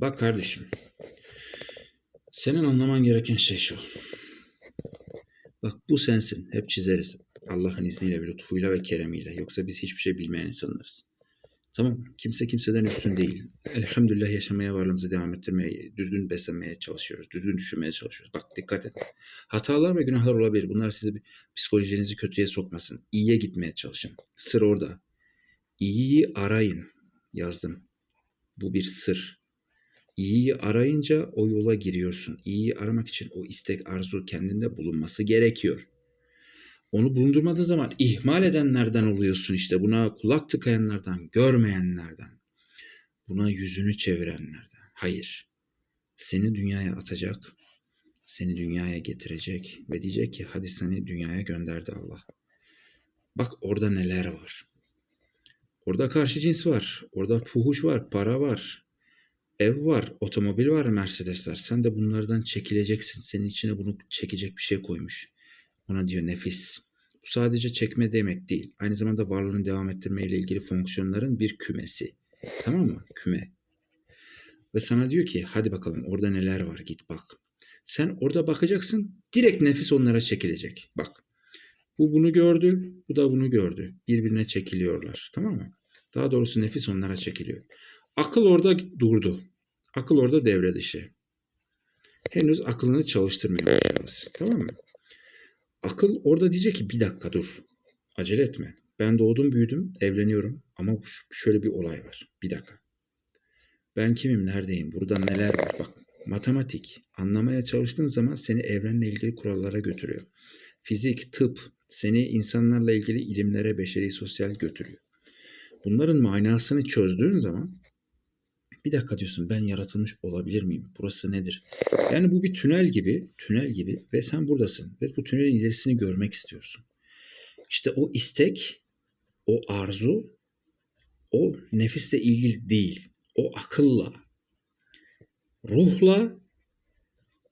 Bak kardeşim. Senin anlaman gereken şey şu. Bak bu sensin. Hep çizeriz. Allah'ın izniyle ve lütfuyla ve keremiyle. Yoksa biz hiçbir şey bilmeyen insanlarız. Tamam. Kimse kimseden üstün değil. Elhamdülillah yaşamaya varlığımızı devam ettirmeye, düzgün beslenmeye çalışıyoruz. Düzgün düşünmeye çalışıyoruz. Bak dikkat et. Hatalar ve günahlar olabilir. Bunlar sizi psikolojinizi kötüye sokmasın. İyiye gitmeye çalışın. Sır orada. İyiyi arayın. Yazdım. Bu bir sır. İyiyi arayınca o yola giriyorsun. İyiyi aramak için o istek, arzu kendinde bulunması gerekiyor. Onu bulundurmadığı zaman ihmal edenlerden oluyorsun işte. Buna kulak tıkayanlardan, görmeyenlerden. Buna yüzünü çevirenlerden. Hayır. Seni dünyaya atacak. Seni dünyaya getirecek. Ve diyecek ki hadi seni dünyaya gönderdi Allah. Bak orada neler var. Orada karşı cins var. Orada fuhuş var, para var. Ev var, otomobil var, Mercedesler. Sen de bunlardan çekileceksin. Senin içine bunu çekecek bir şey koymuş. Ona diyor nefis. Bu sadece çekme demek değil. Aynı zamanda varlığını devam ettirme ile ilgili fonksiyonların bir kümesi. Tamam mı? Küme. Ve sana diyor ki hadi bakalım orada neler var git bak. Sen orada bakacaksın direkt nefis onlara çekilecek. Bak. Bu bunu gördü, bu da bunu gördü. Birbirine çekiliyorlar. Tamam mı? Daha doğrusu nefis onlara çekiliyor. Akıl orada durdu. Akıl orada devre dışı. Henüz aklını çalıştırmıyor şahıs. Tamam mı? Akıl orada diyecek ki bir dakika dur. Acele etme. Ben doğdum büyüdüm evleniyorum ama şöyle bir olay var. Bir dakika. Ben kimim neredeyim burada neler var bak. Matematik anlamaya çalıştığın zaman seni evrenle ilgili kurallara götürüyor. Fizik, tıp seni insanlarla ilgili ilimlere, beşeri, sosyal götürüyor. Bunların manasını çözdüğün zaman bir dakika diyorsun ben yaratılmış olabilir miyim? Burası nedir? Yani bu bir tünel gibi, tünel gibi ve sen buradasın ve bu tünelin ilerisini görmek istiyorsun. İşte o istek, o arzu, o nefisle ilgili değil. O akılla, ruhla,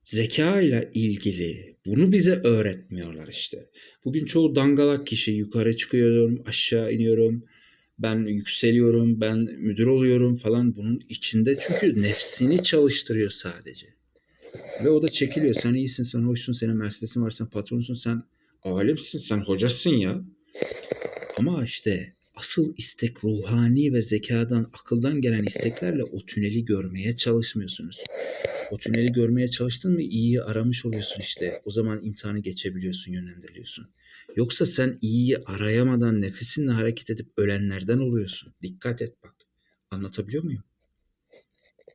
zeka ile ilgili. Bunu bize öğretmiyorlar işte. Bugün çoğu dangalak kişi yukarı çıkıyorum, aşağı iniyorum, ben yükseliyorum, ben müdür oluyorum falan bunun içinde çünkü nefsini çalıştırıyor sadece. Ve o da çekiliyor. Sen iyisin, sen hoşsun, senin Mercedes'in var, sen patronsun, sen alimsin, sen hocasın ya. Ama işte asıl istek ruhani ve zekadan, akıldan gelen isteklerle o tüneli görmeye çalışmıyorsunuz. O tüneli görmeye çalıştın mı iyiyi aramış oluyorsun işte. O zaman imtihanı geçebiliyorsun, yönlendiriliyorsun. Yoksa sen iyiyi arayamadan nefisinle hareket edip ölenlerden oluyorsun. Dikkat et bak. Anlatabiliyor muyum?